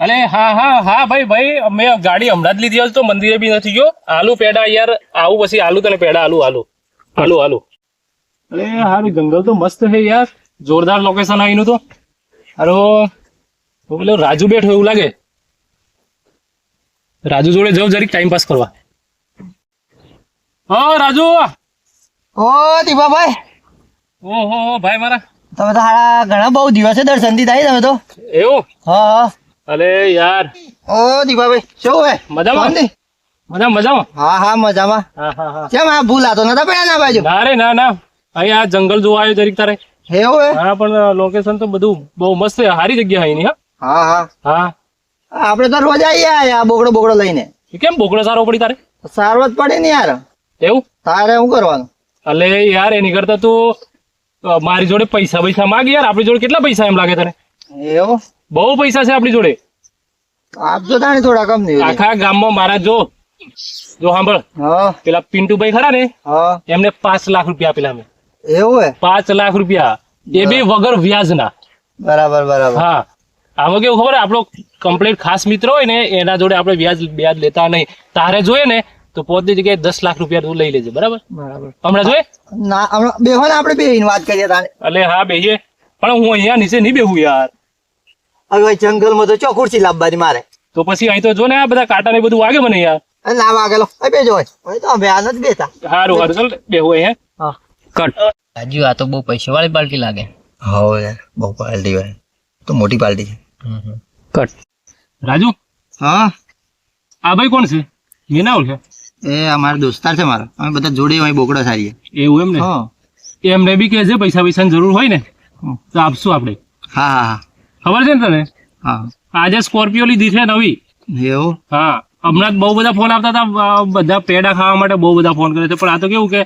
અરે હા હા હા ભાઈ ભાઈ મેં ગાડી હમણાં જ લીધી તો મંદિરે બી નથી ગયો. આલુ પેડા યાર આવું પછી આલુ તને પેડા આલુ આલુ. આલુ આલુ. અરે હારું જંગલ તો મસ્ત છે યાર. જોરદાર લોકેશન આવીનું તો. અરે પેલો રાજુ બેઠો એવું લાગે. રાજુ જોડે જાઉં જરીક ટાઈમ પાસ કરવા. હા રાજુ. ઓ દીપાભાઈ. ઓહો ભાઈ મારા. તમે તો હારા ઘણા બહુ દિવસે દર્શનથી થાય તમે તો. એવું? હા હા. અરે યાર. ઓ દીપાભાઈ શું હે મજામાં? મજા મજામાં? હા હા મજામાં. હા હા હા. કેમ આ ભૂલાતો નતા પડ્યા ના બાજુ? ના રે ના ના. અહીં આ જંગલ જોવા આવ્યો જરીક તારે. એવું હે? હા પણ લોકેશન તો બધું બહુ મસ્ત છે. સારી જગ્યા હા. હા હા. હા. આપણે તો રોજ આવીએ આ બોકડો બોકડો લઈને. કેમ બોકડો સારો પડી તારે? સારો જ પડે ને યાર. એવું? તારે શું કરવાનું? અલે યાર એની કરતા તું મારી જોડે પૈસા પૈસા માગ યાર. આપણી જોડે કેટલા પૈસા એમ લાગે તને? એવું? બહુ પૈસા છે આપણી જોડે. આપજો તાણે થોડા કમ નહીં આખા ગામમાં મારા જો જો સાંભળ. પેલા પિન્ટુભાઈ ખરા ને? એમને પાંચ લાખ રૂપિયા આપેલા મેં એવું હે? પાંચ લાખ રૂપિયા. એ બી વગર વ્યાજના. બરાબર બરાબર. હા. આમાં કેવું ખબર આપણો કમ્પ્લીટ ખાસ મિત્ર હોય ને એના જોડે આપણે વ્યાજ વ્યાજ લેતા નહીં. તારે જોઈએ ને તો પોતની જગ્યાએ દસ લાખ રૂપિયા તું લઈ લેજે બરાબર? બરાબર. હમણાં જોઈએ? ના હમણાં બેહો ને આપણે બેહીને વાત કરીએ તાણે. અલે હા બેહીએ. પણ હું અહીંયા નીચે નહીં બેહું યાર. હવે જંગલમાં તો ચો ખુરશી લાવવાની મારે? તો પછી અહીં તો જો ને આ બધા કાંટા ને બધું વાગે મને યાર. ના વાગેલો બેજો હોય તો અમે આ નથી બેતા સારું સારું ચાલ બેહું અહીંયા હા. કટ. રાજુ આ તો બહુ પૈસા વાળી પાર્ટી લાગે. હા યાર બહુ પાર્ટી હોય. તો મોટી પાર્ટી છે. કટ. રાજુ? હા? આ ભાઈ કોણ છે? મેનાઉલ છે? એ અમારા દોસ્તાર છે મારો. અમે બધા જોડે અહીં બોકડો સારીએ. એવું એમ ને? હા. એમને બી કહે છે પૈસા પૈસાની જરૂર હોય ને? તો આપશું આપણે. હા હા હા. ખબર છે ને તને? હા. આજે સ્કોર્પિયો લીધી છે નવી. એવું? હા. હમણાં બહુ બધા ફોન આવતા હતા બધા પેડા ખાવા માટે બહુ બધા ફોન કરે છે. પણ આ તો કેવું કે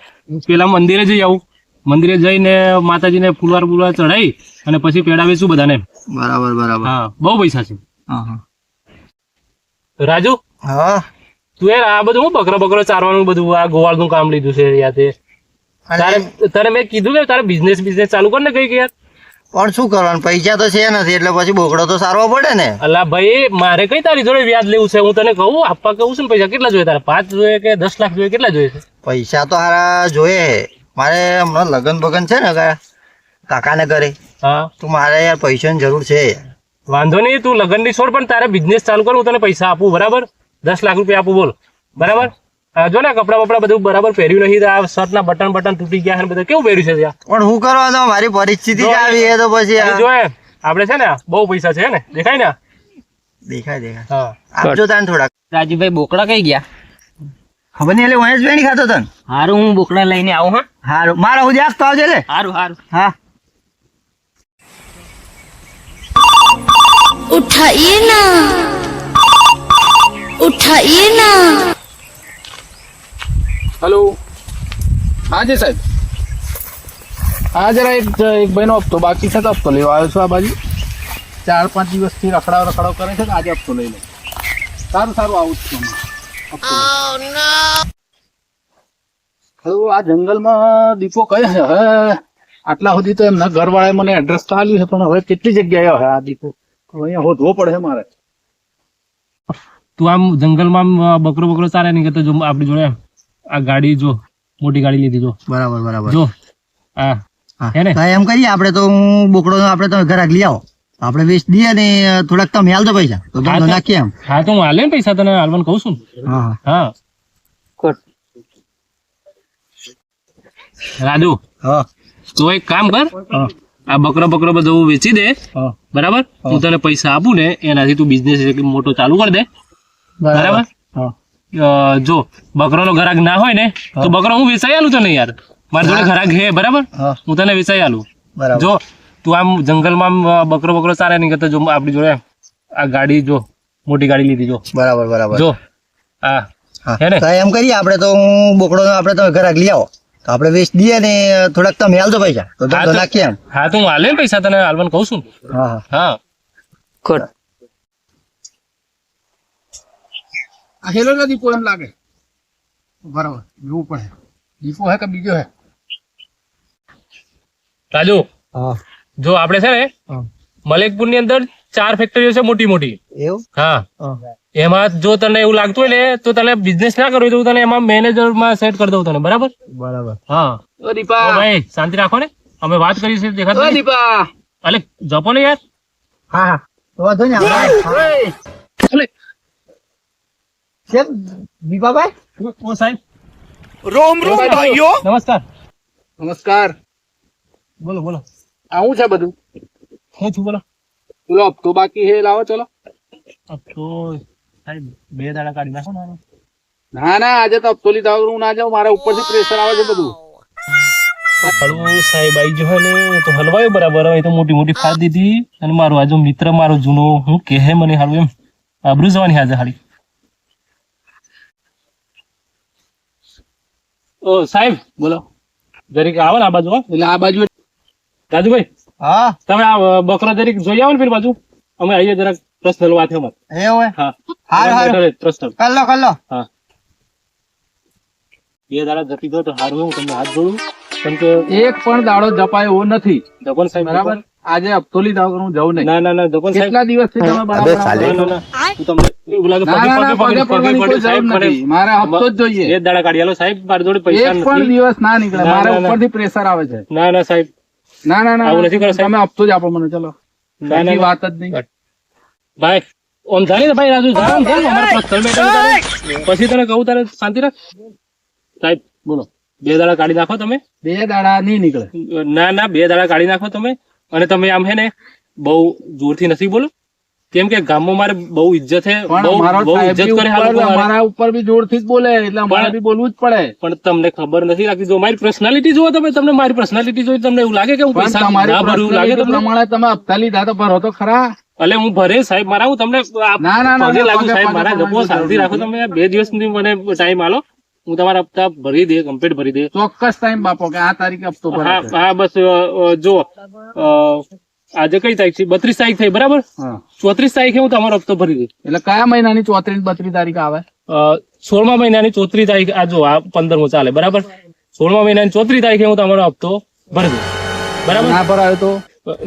પેલા મંદિરે જઈ આવું. મંદિરે જઈને માતાજીને ફૂલવાર ફૂલવાર ચડાવી અને પછી પેડા વેચું બધાને બરાબર બરાબર. હા બહુ પૈસા છે. રાજુ? હા. તું યાર આ બધું હું બકરો બકરો ચારવાનું બધું આ ગોવાળનું કામ લીધું છે યાર તે. તારે તારે મેં કીધું કે તારે બિઝનેસ બિઝનેસ ચાલુ કર ને કઈ યાર. પણ શું કરવાનું? પૈસા તો છે નથી એટલે પછી બોકડો તો સારવો પડે ને. અલા ભાઈ મારે કઈ તારી જોડે વ્યાજ લેવું છે? હું તને કહું આપવા કહું છું ને પૈસા કેટલા જોઈએ તારે? પાંચ જોઈએ કે દસ લાખ જોઈએ કેટલા જોઈએ છે? પૈસા તો હારા જોઈએ. મારે હમણાં લગન બગન છે ને કાકા કાકાને ઘરે. હા. તું મારે યાર પૈસાની જરૂર છે. વાંધો નહીં તું લગનની છોડ પણ તારે બિઝનેસ ચાલુ કર હું તને પૈસા આપું બરાબર? દસ લાખ રૂપિયા આપું બોલ. બરાબર? જો ને કપડા બપડા બધું બરાબર પહેર્યું નહીં આ શર્ટ ના બટન બટન તૂટી ગયા બધું કેવું પહેર્યું છે પણ હું કરવાનો મારી પરિસ્થિતિ આવી તો પછી જો આપણે છે ને બહુ પૈસા છે ને દેખાય ને? દેખાય હારું હું બોકડા લઈને આવું હા? હારું. મારા હું જાગ આવજે હારું હારું. હા. ઉઠાઈએ ના. ઉઠાઈએ ના. હેલો હા જી સાહેબ. હા જરા એક એક ભાઈનો હપ્તો બાકી છે તો હપ્તો લેવા આવ્યો છું આ બાજુ. ચાર પાંચ દિવસથી રખડાવ રખડાવ કરે છે તો આજે હપ્તો લઈ લે. સારું સારું આવું જ છું લઈ. હવે આ જંગલમાં દીપો કઈ હે આટલા સુધી તો એમના ઘરવાળાએ મને એડ્રેસ તો આપ્યું છે પણ હવે કેટલી જગ્યાએ હવે આ દીપો? અહીંયા હોધવો પડે મારે. તું આમ જંગલમાં આમ બકરો બકરો ચાલે નહીં કે જો આપણી જોડે આ ગાડી જો મોટી ગાડી લીધી જો. બરાબર બરાબર. જો હા. એમ કરીએ આપણે તો હું બોકડો આપણે તમે ઘર લઈ આવો. આપણે વેચ દઈએ ને થોડાક તમે હાલજો પૈસા. તો હા, તો- નાખીએ એમ. હા તો હું હાલે ને પૈસા તને હાલવાનું કહું છું હા હા. રાજુ હા. તું એક કામ કર. હા. આ બકરો બકરો બધું વેચી દે. હા. બરાબર? હું. તને પૈસા આપું ને એનાથી તું બિઝનેસ મોટો ચાલુ કરી દે. બરાબર? હા. જો બકરોનો ઘરાક ના હોય ને તો બકરો હું વેચાઈ આલું ને યાર? મારી જોડે ઘરાક હે બરાબર? હું. તને વેચાઈ આલું. બરાબર. જો તું આમ જંગલમાં આમ બકરો બકરો ચાલે નહીં કરતો જો આપણી જોડે આ ગાડી જો મોટી ગાડી લીધી જો. બરાબર બરાબર. જો હા. હા ને? તો એમ કરીએ આપણે તો હું બોકડો આપણે તમે ઘરાક લઈ આવો. તો આપણે વેચ દઈએ ને થોડાક તમે હાલજો પૈસા. તો તો- નાખીએ એમ. હા તો હું હાલે પૈસા તને હાલવાનું કહું છું. હા હા. હા. આ હેલો ને દીપો એમ લાગે. બરાબર. જોવું પડે. દીપો હે કે બીજો હે? રાજુ જો આપણે છે ને મલેકપુરની અંદર ચાર ફેક્ટરીઓ છે મોટી મોટી એવું? હા. એમાં જો તને એવું લાગતું હોય ને તો તને બિઝનેસ ના કરવો હોય તો હું તને એમાં મેનેજરમાં સેટ કરી દઉં તને બરાબર? બરાબર. હા. ઓ દીપા. ભાઈ શાંતિ રાખો ને. અમે વાત કરી છે દેખાતો ઓ દીપા. અલે જપો ને યાર. હા હા. તો વાંધો ને અલે. કેમ દીપાભાઈ? ઓ સાહેબ? રોમ રોમ નમસ્કાર. નમસ્કાર. બોલો બોલો. આવું છે બધું? હું છું બોલો? બોલો હપ્તો બાકી હે લાવો ચલો. હપ્તો તો સાહેબ બે દાડા કાઢી નાખો ને ના ના આજે તો હપ્તો લીધા હું ના જાઉં. મારા ઉપરથી પ્રેશર આવે છે બધું. હારું સાહેબ આઈ ગયો ને હું તો હલવાયો બરાબર. હવે તો મોટી મોટી ફાડ દીધી. અને મારો આજે મિત્ર મારો જૂનો હું કહે મને હારું એમ. આબરૂ જવાની હાજર હારી ઓ સાહેબ બોલો. જરીક આવો ને આ બાજુ એટલે આ બાજુ રાજુભાઈ હા. તમે આ બકરા જરીક જોઈ આવો ને પેલી બાજુ. અમે અહીંયા જરાક પ્રશ્ન વાત અમારે. એ હોય હા. હાર હાર. પ્રશ્ન. કર લો કર લો. હા. બે દાડા જતી તો હારું હું તમને હાથ જોડું. એક પણ દાડો જપાય એવો નથી. જપન સાહેબ બરાબર? આજે હપ્તો લીધા વગર હું જઉં નહીં. ના ના ના જપન સાહેબ. કેટલા દિવસથી તમે બરાબર ના, ના, ના. હું તમને એવું લાગે ના પગે ના ના પગે પગે પગે પડવાની પગે કોઈ સાહેબ જરૂર પડે. નથી મારે હપ્તો જ જોઈએ. એ જ દાડા કાઢી આલો સાહેબ મારી જોડે પૈસા એક પણ નથી. દિવસ ના મારા ના, ના. ઉપરથી પ્રેશર આવે છે. ના ના સાહેબ. ના ના ના આવું નથી કરો, સાહેબ. તમે તારે. પછી તને કહું તારે શાંતિ રાખ. સાહેબ બોલો. બે દાડા કાઢી નાખો તમે. બે દાડા નહીં નીકળે. ના ના બે દાડા કાઢી નાખો તમે. અને તમે આમ હે ને બહુ જોરથી નથી બોલો. કેમ કે ગામમાં મારે બહુ ઇજ્જત છે બહુ ઇજ્જત કરે મારા ઉપર- બી જોરથી જ બોલે એટલે મારે બી બોલવું જ પડે. પણ તમને ખબર નથી લાગતી જો મારી પર્સનાલિટી જુઓ તમે તમને મારી પર્સનાલિટી જોઈ તમને એવું લાગે કે હું પૈસા ના ભરું લાગે તમને? પ્રમાણે તમે હપ્તા લીધા તો ભરો તો ખરા. એટલે હું ભરે સાહેબ મારા હું તમને ના, ના, ના, લાગુ સાહેબ મારા ગપો શાંતિ રાખો તમે બે દિવસ સુધી મને ટાઈમ આલો. હું તમારા હપ્તા ભરી દે કમ્પ્લીટ ભરી દે. ચોક્કસ ટાઈમ બાપો કે આ તારીખે હપ્તો હા હા બસ જો આજે કઈ તારીખ છે? બત્રીસ તારીખ થઈ બરાબર? ચોત્રીસ તારીખે હું તમારો હપ્તો ભરી દે એટલે કયા મહિનાની ચોત્રીસ બત્રીસ તારીખ આવે? સોળમા મહિનાની ચોત્રીસ તારીખ આ જો આ પંદરમો ચાલે બરાબર? સોળમા મહિનાની ચોત્રીસ તારીખે હું તમારો હપ્તો ભરી દઉં. બરાબર? ના ભરાયો તો?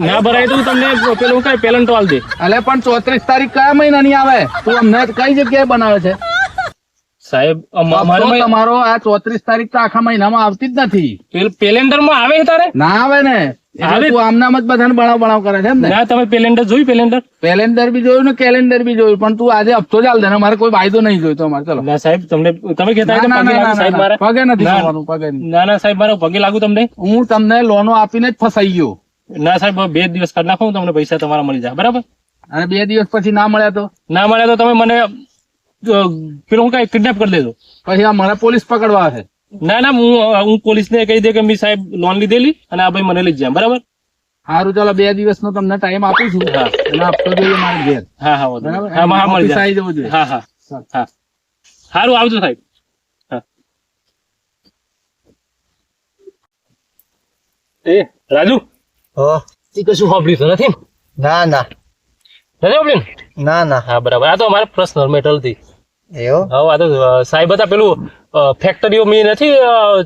ના ભરાય તો તમને પેલું કઈ પેલન ટોલ દે. એટલે પણ ચોત્રીસ તારીખ કયા મહિનાની આવે? તું અમને કઈ જગ્યાએ બનાવે છે? સાહેબ તમારો આ ચોત્રીસ તારીખ તો આખા મહિનામાં આવતી જ નથી. પેલેન્ડરમાં આવે તારે? ના આવે ને. આમનામ જ બધાને બણાવ બણાવ કરે છે ના. તમે પેલેન્ડર જોયું પેલેન્ડર? કેલેન્ડર બી જોયું ને કેલેન્ડર બી જોયું. પણ તું આજે હપ્તો ચાલ દે મારે કોઈ વાયદો નહીં જોઈતો અમારે. ચલો. ના સાહેબ તમને તમે કહેતા સાહેબ પગે નથી ના. પગે ના ના સાહેબ મારા પગે લાગુ તમને? હું તમને લોનો આપીને જ ફસાઈ ગયો. ના સાહેબ બે દિવસ કાઢ નાખો તમને પૈસા તમારા મળી જાય. બરાબર? અને બે દિવસ પછી ના મળ્યા તો? ના મળે તો તમે મને પેલું હું કઈ કિડનેપ કરી દેજો પછી આ મારા પોલીસ પકડવા છે. ના ના હું હું પોલીસને કહી દે કે મેં સાહેબ લોન લીધેલી અને આ ભાઈ મને લઈ જાય બરાબર? સારું ચાલો બે દિવસનો તમને ટાઈમ આપું છું. હા. અને હપ્તો જોઈએ મારે ઘેર હા હા બરાબર? હા હા મળી જાય. આવી જવું જોઈએ. હા હા. હા. સારું આવજો સાહેબ. હા. એ રાજુ? હા. એ કશું સાંભળ્યું તો નથી ના ના. નથી સાંભળ્યું ના? ના હા બરાબર. આ તો અમારે પર્સનલ મેટર હતી. એવું આ તો સાહેબ હતા પેલું ફેક્ટરીઓ મેં નથી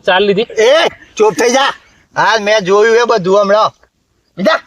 ચાલ લીધી. એ ચોપ થઈ જા. હા મેં જોયું એ બધું હમણાં. બીજા